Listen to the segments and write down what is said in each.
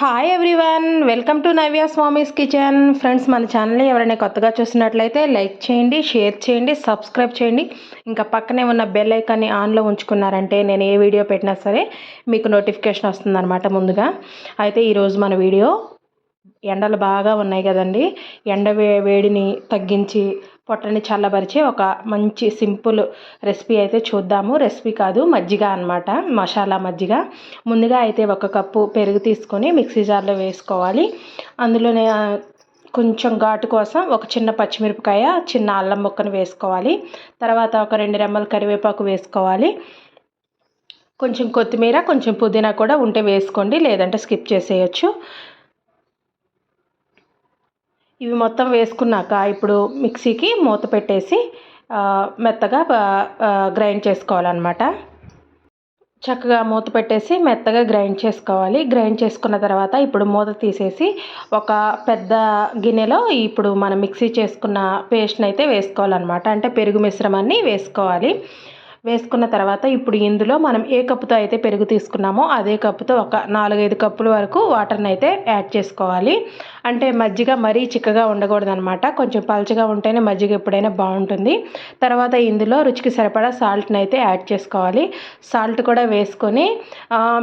Hi everyone welcome to Navya Swami's kitchen friends మన ఛానల్ని ఎవరైనా కొత్తగా చూసినట్లయితే లైక్ చేయండి షేర్ చేయండి సబ్స్క్రైబ్ చేయండి. ఇంకా పక్కనే ఉన్న బెల్ ఐకాన్ని ఆన్లో ఉంచుకున్నారంటే నేను ఏ వీడియో పెట్టినా సరే మీకు నోటిఫికేషన్ వస్తుందన్నమాట ముందుగా. అయితే ఈరోజు మన వీడియో ఎండలు బాగా ఉన్నాయి కదండి. ఎండ వే వేడిని తగ్గించి పొట్టని చల్లబరిచే ఒక మంచి సింపుల్ రెసిపీ అయితే చూద్దాము. రెసిపీ కాదు మజ్జిగ అనమాట మసాలా మజ్జిగ. ముందుగా అయితే ఒక కప్పు పెరుగు తీసుకొని మిక్సీ జార్లో వేసుకోవాలి. అందులోనే కొంచెం ఘాటు కోసం ఒక చిన్న పచ్చిమిరపకాయ చిన్న అల్లం ముక్కను వేసుకోవాలి. తర్వాత ఒక రెండు రెమ్మల కరివేపాకు వేసుకోవాలి. కొంచెం కొత్తిమీర కొంచెం పుదీనా కూడా ఉంటే వేసుకోండి లేదంటే స్కిప్ చేసేయచ్చు. ఇవి మొత్తం వేసుకున్నాక ఇప్పుడు మిక్సీకి మూత పెట్టేసి మెత్తగా గ్రైండ్ చేసుకోవాలన్నమాట. చక్కగా మూత పెట్టేసి మెత్తగా గ్రైండ్ చేసుకోవాలి. గ్రైండ్ చేసుకున్న తర్వాత ఇప్పుడు మూత తీసేసి ఒక పెద్ద గిన్నెలో ఇప్పుడు మనం మిక్సీ చేసుకున్న పేస్ట్ని అయితే వేసుకోవాలన్నమాట. అంటే పెరుగు మిశ్రమాన్ని వేసుకోవాలి. వేసుకున్న తర్వాత ఇప్పుడు ఇందులో మనం ఏ కప్పుతో అయితే పెరుగు తీసుకున్నామో అదే కప్పుతో ఒక నాలుగైదు కప్పుల వరకు వాటర్ని అయితే యాడ్ చేసుకోవాలి. అంటే మజ్జిగ మరీ చిక్కగా ఉండకూడదు అనమాట కొంచెం పలచగా ఉంటేనే మజ్జిగ ఎప్పుడైనా బాగుంటుంది. తర్వాత ఇందులో రుచికి సరిపడా సాల్ట్ని అయితే యాడ్ చేసుకోవాలి. సాల్ట్ కూడా వేసుకొని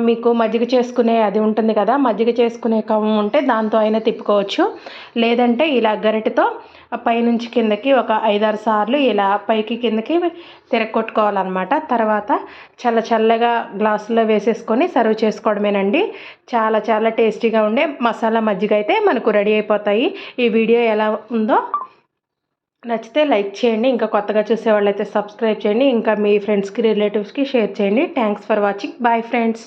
మీకు మజ్జిగ చేసుకునే అది ఉంటుంది కదా మజ్జిగ చేసుకునే కవం ఉంటే దాంతో అయినా తిప్పుకోవచ్చు. లేదంటే ఇలా గరిటతో పైనుంచి కిందకి ఒక ఐదారు సార్లు ఇలా పైకి కిందకి తిరగొట్టుకోవాలన్నమాట తర్వాత చల్ల చల్లగా గ్లాసులో వేసేసుకొని సర్వ్ చేసుకోవడమేనండి. చాలా చాలా టేస్టీగా ఉండే మసాలా మజ్జిగ అయితే మనకు రెడీ అయిపోతాయి. ఈ వీడియో ఎలా ఉందో నచ్చితే లైక్ చేయండి ఇంకా కొత్తగా చూసే వాళ్ళైతే సబ్స్క్రైబ్ చేయండి ఇంకా మీ ఫ్రెండ్స్కి రిలేటివ్స్కి షేర్ చేయండి. Thanks for watching. Bye friends.